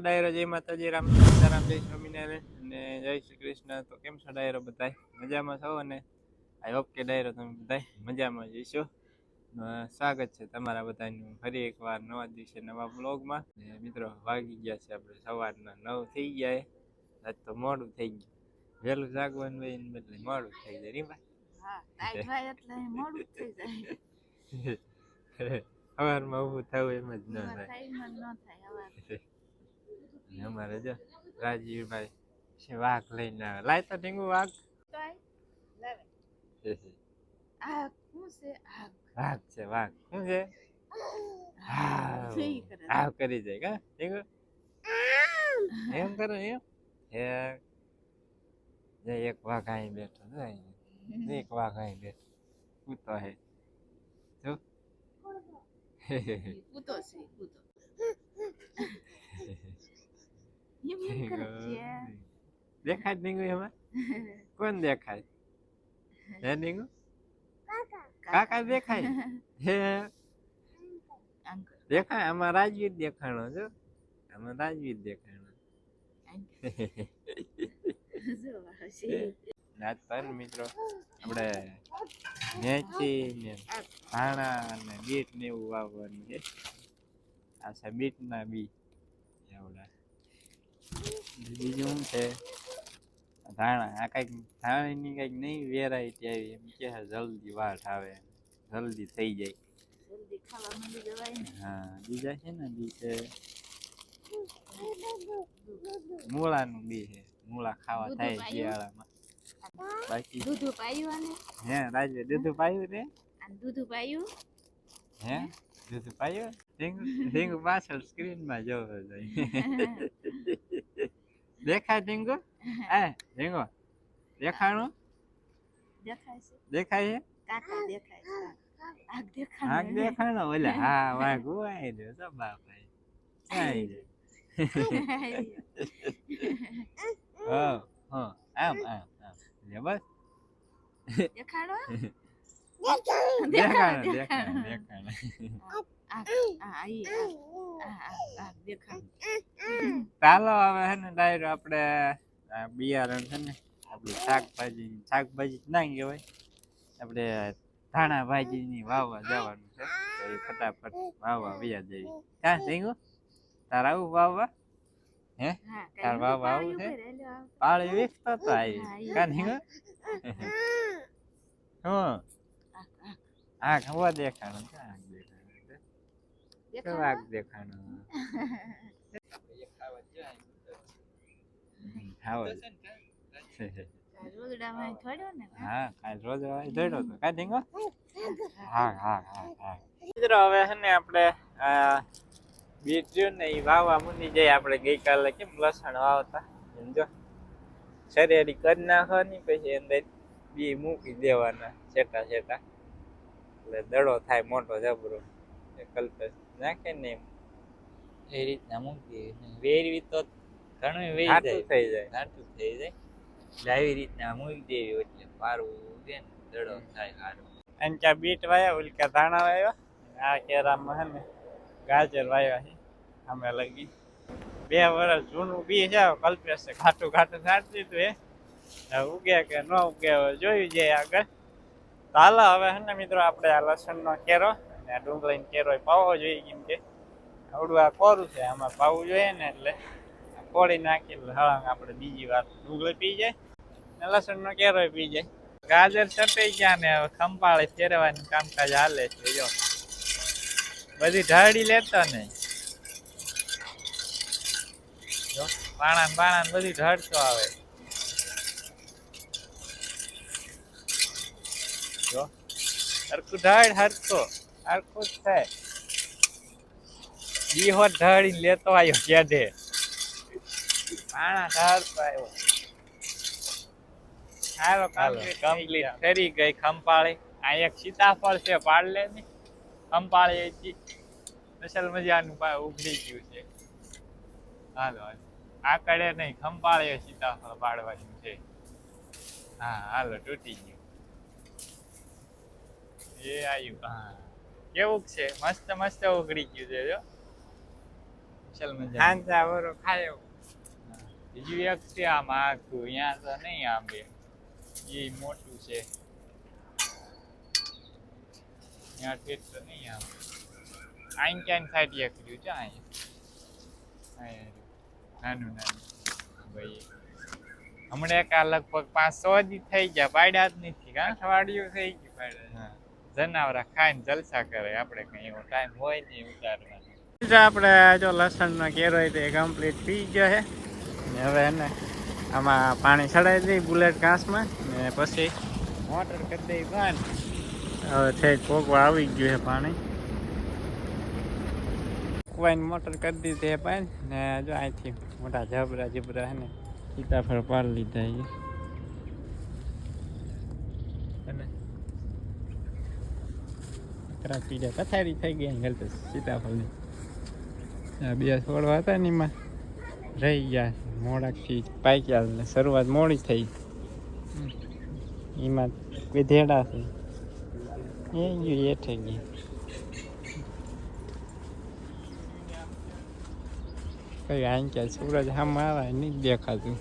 ડાયરો જય માતાજી રામ સીતારામ જય સ્વામિનારાયણ અને જય શ્રી કૃષ્ણ. તો કેમ છો ડાયરો બધાય? મજામાં છો? અને આઈ હોપ કે ડાયરો તમે બધાય મજામાં જઈશો સ્વાગત છે તમારા બધાનું ફરી એકવાર નવા દિવસે નવા બ્લોગમાં. મિત્રો વાગી ગયા છે આપણે સવારના નવ થઈ ગયા આજ તો મોડું થઈ ગયું. વહેલું જાગવાનું હોય એને બદલે મોડું થઈ જાય રીમા સવારમાં ઊભું થવું એમ જ ન થાય. ન અમારે જો રાજીવભાઈ વાઘ લઈને આવે. લાય તો ઢીંગું વાઘ. વાઘ છે વાઘ. શું છે? હા કરી? જાય કા? ઢીંગુ? એમ કરો એમ? હે. જે એક વાઘ અહીં બેઠો ને એક વાઘ અહીં બેઠો. કૂતો હે. જો. કૂતો છે કૂતો. દેખાય ઢીંગુ એમાં કોણ દેખાય હે ઢીંગુ કાકા દેખાય હે દેખાય આમાં રાજવીર દેખાણો જો આમાં રાજવીર દેખાણો જો આ પર મિત્રો આપણે મેચી ને ધાણા ને બીટ ને એવું વાવવાનું છે આ છે બીટના બી એવડા બીજું શું છે? ધાણા આ કંઈક ધાણીની કંઈક નહીં વેરાયટી આવી એમ કે જલ્દી વાટ આવે જલ્દી થઈ જાય. હા બીજા છે ને બી છે. મૂળાનું બી છે મૂળા ખાવા થાય શિયાળામાં. બાકી દૂધ પાયું હે રાજે દૂધ પાયું ને દૂધ પાયું હે દૂધ પાયું રિંગ રિંગ પાછળ સ્ક્રીનમાં જોવો જોઈએ. દેખાય ઢીંગુ એ ઢીંગુ દેખાણું દેખાય છે દેખાય છે કાકા દેખાય છે આગ આગ દેખાય દેખાણો ઓલે હા વાઘ ઉવાઈ રહ્યો તો બાપાઈ આઈ જાય હા હા આમ આમ આમ લે બસ દેખાડો દેખાણો દેખાડો દેખાણો દેખાડો દેખાણો આ આ ઈ આ આ આ દેખાડો ચાલો હવે હે ને ડાયરો આપણે બિયારણ છે ને આપણે શાકભાજી શાકભાજી ના કહેવાય આપણે ધાણા ભાજીની વાવવા જવાનું છે તો એ ફટાફટ વાવવા વ્યા જઈએ ક્યાં થયું તાર આવું વાવવા હે તાર વાવવા આવું છે? પાળી વીખતો તો આવી ક્યાં એ હા આ ખબર દેખાણું આંખ દેખાણું. ગઈકાલે કેમ લસણ વાવતા? એમ કરી કરી નાખવાની પછી અંદર બી મૂકી દેવાના છેટા છેટા એટલે દડો થાય મોટો જબરો. કલ્પેશ. નાખે ને એ રીતના મૂકીએ વેરવી તો ઘણું વેરી જાય. થઈ જાય. ઘાટું થઈ જાય. એટલે આવી રીતના મૂકી દેવી એટલે પારવું દે ને દડો થાય સારો અને ત્યાં બીટ વાયા ઉલકા ધાણા વાયા. આ કેરામાં હે ને ગાજર વાયા છે અમે લગી. બે વર્ષ જૂનું બી છે કલ્પેશ છે ઘાટું ઘાટું નાખી દીધું એ ઉગે કે ન ઉગે હવે જોયું જાય આગળ. ચાલો હાલો હવે હે ને મિત્રો આપણે આ લસણનો કેરો અને આ ડુંગળીને કેરો પાવો જોઈએ કેમ કે આવડું આ કોરું છે, આમાં પાવું જોઈએ ને એટલે કોળી નાખી હળંગ આપણે બીજી વાર ડુંગળી પી જાય ને લસણનો કેરો પી જાય. ગાજર ચટાઈ ગયા ને હવે ખંપાળે ફેરવાનું કામકાજ હાલે છે, જો. બધી ઢાળી લેતા ને જો પાણા ને બધી ઢળતો આવે. જો સરખું ઢાળ હરખો. હરખું જ થાય બીહો લેતો આવ્યો કેઢે પાણા ઢાળતો આવ્યો હાલો કમ્પ્લીટ ફેરી ગઈ ખંપાળી. આ એક સીતાફળ છે પાડલે ને ખંપાળી હતી સ્પેશિયલ મજાનું પા ઉઘડી ગયું છે. હાલો હાલો. આ કડે નહીં ખંપાળીએ સીતાફળ પાડવાનું છે. હા હાલો તૂટી ગયું. એ આવ્યું હા. કેવું છે. મસ્ત મસ્ત ઉઘડી ગયું છે જો. અસલ મજા હાંજા વરો ખાયો બીજું એક છે આમ આખું અહીંયા તો નહીં આંબે એ મોટું છે. ત્યાં ઠેઠ તો નહીં આમ. આઈન ક્યાંય સાઈડ એક રહ્યું છે અહીંયા. નાનું નાનું. ભાઈ હમણાં એક આ લગભગ પાંચ સો દી થઈ ગયા પાડ્યા જ નથી અઠવાડિયું થઈ ગયું હા. જનાવરા ખાઈને જલસા કરે. આપણે કઈ એવો ટાઈમ હોય નહીં ઉતારવાનો આપણે જો લસણનો કેરો તે કમ્પ્લીટ પી ગયો છે. હવે એને આમાં પાણી ચડાવી દઈ બુલેટ ઘાસમાં. ને પછી મોટર કરી દઈ બંધ. હવે છે પોગવા આવી ગયું છે પાણી. કુવાઈને મોટર કરી દીધી છે પાણી ને જો અહીંથી મોટા જબરા જબરા છે ને સીતાફળ પાડી લીધા છે. કરા પીડા પથારી થઈ ગઈ ગલત સીતાફળની. આ બે છોડવા હતા ને એમાં રહી ગયા મોડાકથી પાક્યા શરૂઆત મોડી થઈ. એમાં વિધેડા છે. એ ગયું એ થઈ ગઈ કઈ આઈ ક્યાં સૂરજ હા આવે નહીં દેખાતું.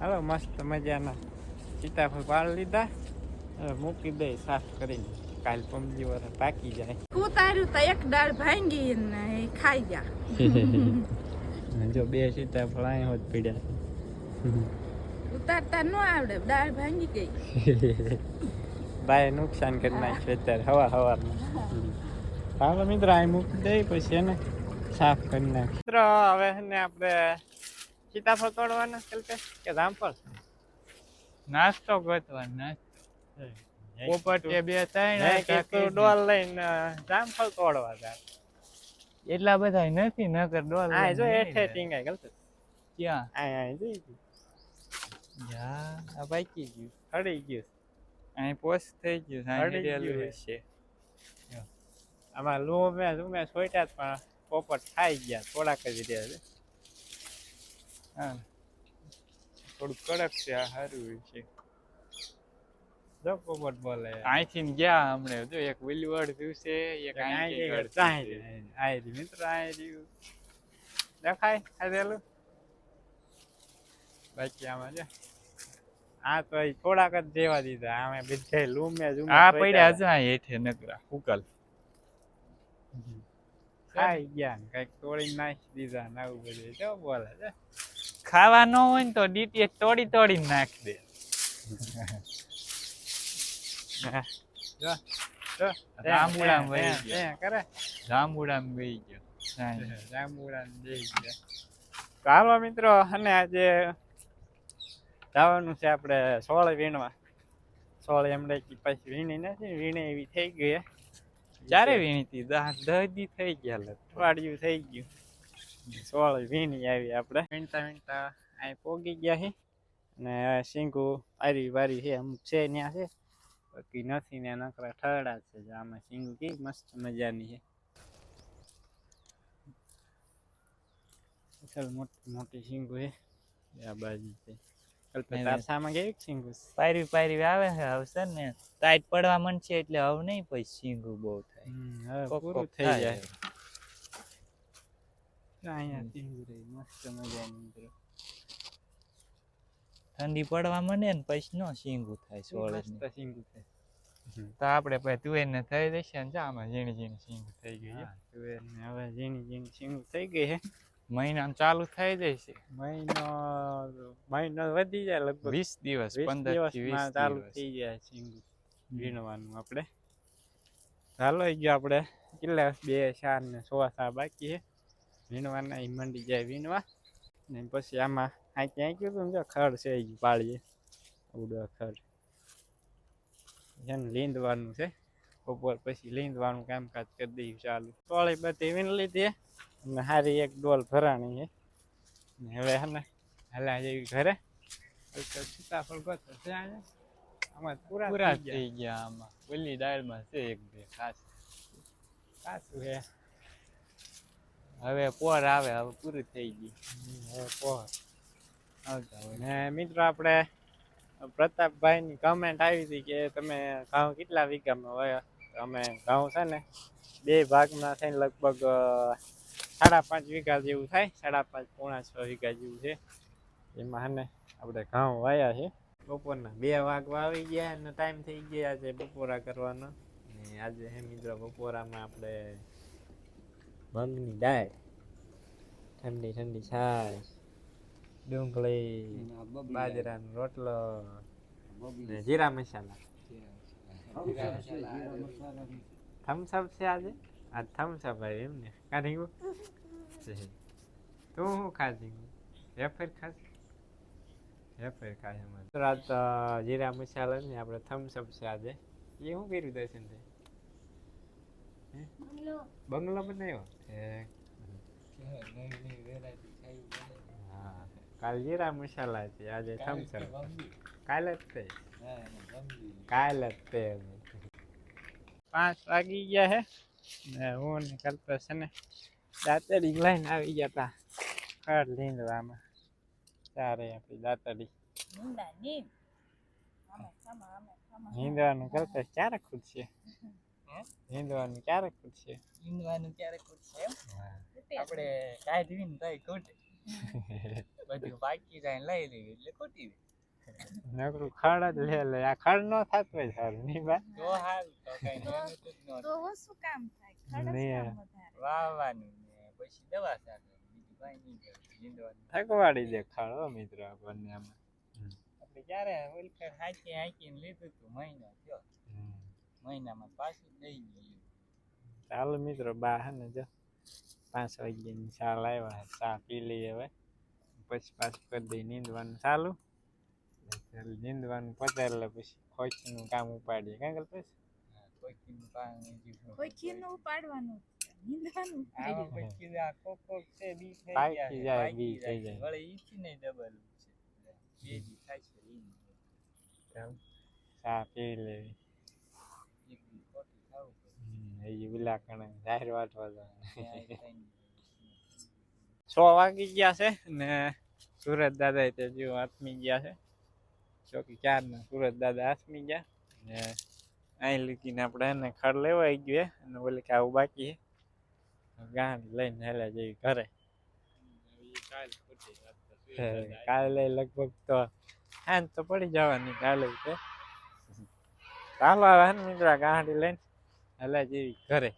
હાલો મસ્ત મજાના. સીતાફળ પાડી લીધા. મૂકી દે સાફ કરીને. કાલ પમજી વાર પાકી જાય. ઉતાર્યું તો એક દાળ ભાંગી ને ખાઈ ગયા. જો બે સીતાફળ અહીં હોત પીડ્યા. ઉતારતા ન આવડે દાળ ભાંગી ગઈ. બાય નુકસાન કરી નાખ્યું અત્યારે હવા હવારમાં. હાલો મિત્ર અહીં મૂકી દઈ પછી એને સાફ કરી નાખ. મિત્રો હવે ને આપણે સીતાફળ તોડવાના કે જામફળ નાસ્તો ગોતવાનો નાસ્તો પોપટ બે ત્રણ મેં કે ડોલ લઈને જામફળ તોડવા જાય એટલા બધા નથી નકર ડોલ આ જો હેઠે નહીં ગલત. ક્યાં? આ આ જોઈ ગયું યા. આ પાકી ગયું હળી ગયું. અહીં પોસ્ટ થઈ ગયું સાંજે ડેલું છે. આમાં લૂમે લૂમે સોટ્યા જ પણ પોપટ ખાઈ ગયા થોડાક જ રહ્યા છે. હા. થોડું કડક છે આ સારું છે. જો પોપટ બોલે. અહીંથી ગયા હમણે. જો એક વિલવડ થયું છે એક અહીંથી ગળ ચાહી આઈ રી મિત્ર આયરી દેખાય આવેલું બાકી આમાં જો. આ તો થોડાક જ જેવા દીધા. આમે બીજે લૂમે ઝૂમે આ પડ્યા છે આ હેઠે નકરા ઉકલ ખાઈ ગયા ને કંઈક તોડી નાખી દીધા ને આવું બધું. જો બોલે છે ખાવા ન હોય ને તો ડીટી તોડી તોડી નાખી દે. જો વહી ગયો દઈ તો હાલો મિત્રો અને આજે જવાનું છે આપણે સોળ વીણવા સોળ એમણે કી પછી વીણી નથી વીણે એવી થઈ ગઈ. ચારે વીણીતી દહ દહ દી થઈ ગયા. અઠવાડિયું થઈ ગયું સોળ વીણી આવી આપણે વીણતા વીણતા અહીં પોગી ગયા છે ને શીંગુ આરી વારી છે અમુક છે ત્યાં છે બાકી નથી ને નકરા ઠરડા છે આમાં શીંગુ કેવી મસ્ત મજાની છે. ચાલ મોટી મોટી શીંગુ છે. આ બાજુ છે. કેવી પાયરી પાયરી આવે છે આવશે ને. ટાઈટ પડવા માંડશે એટલે હવે નહીં પછી સિંગું બહુ થાય. હવે પૂરું થઈ જાય. અહીંયા શીંગુ રહી મસ્ત મજાની મિત્રો. ઠંડી પડવા મને ને પછી નો સિંગું થાય સોળે શીંગુ છે તો આપણે પછી તુવેર ને થઈ જશે ને જા આમાં ઝીણી ઝીણી સિંગું થઈ ગઈ તુવેર ને હવે ઝીણી ઝીણી શીંગુ થઈ ગઈ છે. મહિના ચાલુ થઈ જશે. મહિનો મહિનો વધી જાય લગભગ. વીસ દિવસ પંદરથી ચાલુ થઈ જાય શીંગુ વીણવાનું આપણે. ચાલો ગયો આપણે કેટલા બે ચાર ને સો સા બાકી છે. વીણવાના એ મંડી જાય વીણવા. ને પછી આમાં આ ક્યાં ગયું તું જો ખડ છે એ પાડીએ ઉડવા ખડ. છે ને લીંદવાનું છે. બપોર પછી લીંદવાનું કામકાજ કરી દઈએ ચાલુ. ટોળી બધી વીણ લીધી અને હારી એક ડોલ ભરાણી છે. હવે હે હલા જેવી ઘરે. સીતાફળ ગોતો છે આમાં પૂરા પૂરા થઈ ગયા. આમાં. ઓલી દાળમાં છે એક બે ખાસ. કાચું છે. હવે પોર આવે હવે પૂરું થઈ ગયું હવે પોર. આવતા હોય ને મિત્રો આપણે પ્રતાપભાઈની કમેન્ટ આવી હતી કે તમે ઘઉં કેટલા વીઘામાં હોય અમે ઘઉં છે ને બે ભાગમાં થઈને લગભગ સાડા પાંચ વીઘા જેવું થાય, સાડા પાંચ પોણા છ વીઘા જેવું છે. એમાં ને આપણે ઘઉં વાયા છે. બપોરના બે વાગવા આવી ગયા અને ટાઈમ થઈ ગયા છે બપોરા કરવાનો. ને આજે હે મિત્રો બપોરામાં આપણે મગની દાળ ઠંડી ઠંડી છાશ ડુંગળી બાજરાનો રોટલો ને જીરા મસાલા. થમ્સઅપ છે. આજે? આ થમ્સઅપ આવ્યું એમ ને. કાઢી ગયું તું શું ખાધી વેફર ખાધી વેફર ખાશે અમારે. રાત જીરા મસાલા ને આપણે થમ્સઅપ છે આજે. એ શું કર્યું દર્શન તે બંગલો. બનાવ્યો? હા. કાલ જીરા મસાલા છે આજે થમ્સઅપ કાલે જ તે. કાલે જ તે. પાંચ વાગી ગયા હે. ને હું ને કલ્પેશ છે ને દાંતડી લઈને આવી ગયા તા. ખડ લીંદવામાં ચારે આપણી દાંતડી. નીંદવાનું કલ્પેશ ક્યારે ખૂટશે? નીંદવાનું ક્યારે ખૂટશે? ઈંદવાનું ક્યારે એમ? આપણે આપણે કાઢવીને તોય ખૂટે. બધું બાકી જાય લઈ લઈએ એટલે ખૂટી નકરું ખડ જ લે લે. આ ખડ નો થાત હોય સારું ની બા? તો હાલ તો કઈ જ તો ઓછું કામ થાય? ખડસ નહીં. કામ વધારે. વાવવાનું પછી દવા સાથે. બીજું કઈ નહીં નીંદવાનું થકવાડી દે ખડ મિત્રો આપણને આમાં. આપણે ક્યારે ઓલખર હાંકી ને લીધું હતું મહિનો થયો. મહિનામાં પાછું દઈ ગયું. ચાલો મિત્રો બા હે ને જો. પાંચ વાગ્યાની ચા લાવ્યા છે. ચા પી લઈએ હવે પછી પાછું કરી દઈએ નીંદવાનું ચાલુ નીંદવાનું પતે એટલે પછી ખોચીનું કામ ઉપાડીએ કાં પાણી જીવું. ઉપાડવાનું નીંદવાનું આવા પછી આ કોક કોક છે બી થઈ પાકી જાય, બી થઈ જાય. વળી ઈથી નહીં ડબલ છે બે દી થાય છે ઈ નહીં. ચાલ ચા પી લેવી એક દી ખોટી ખાવું પડે. હમ, એ કણે જાહેર વાટવા જાય સો વાગી ગયા છે ને સુરત દાદા તે જો આથમી ગયા છે. ચોકી ચાર ને સુરત દાદા આથમી ગયા ને અહીં લીધીને આપણે એને ખડ લેવાઈ ગયું અને ઓલી કે આવું બાકી છે ગાંઠ લઈને હેલા જેવી ઘરે. કાલ લગભગ તો હા તો પડી જવાની કાલે ચાલો હવે મિત્રો ગાંઠી લઈને. હેલા જેવી ઘરે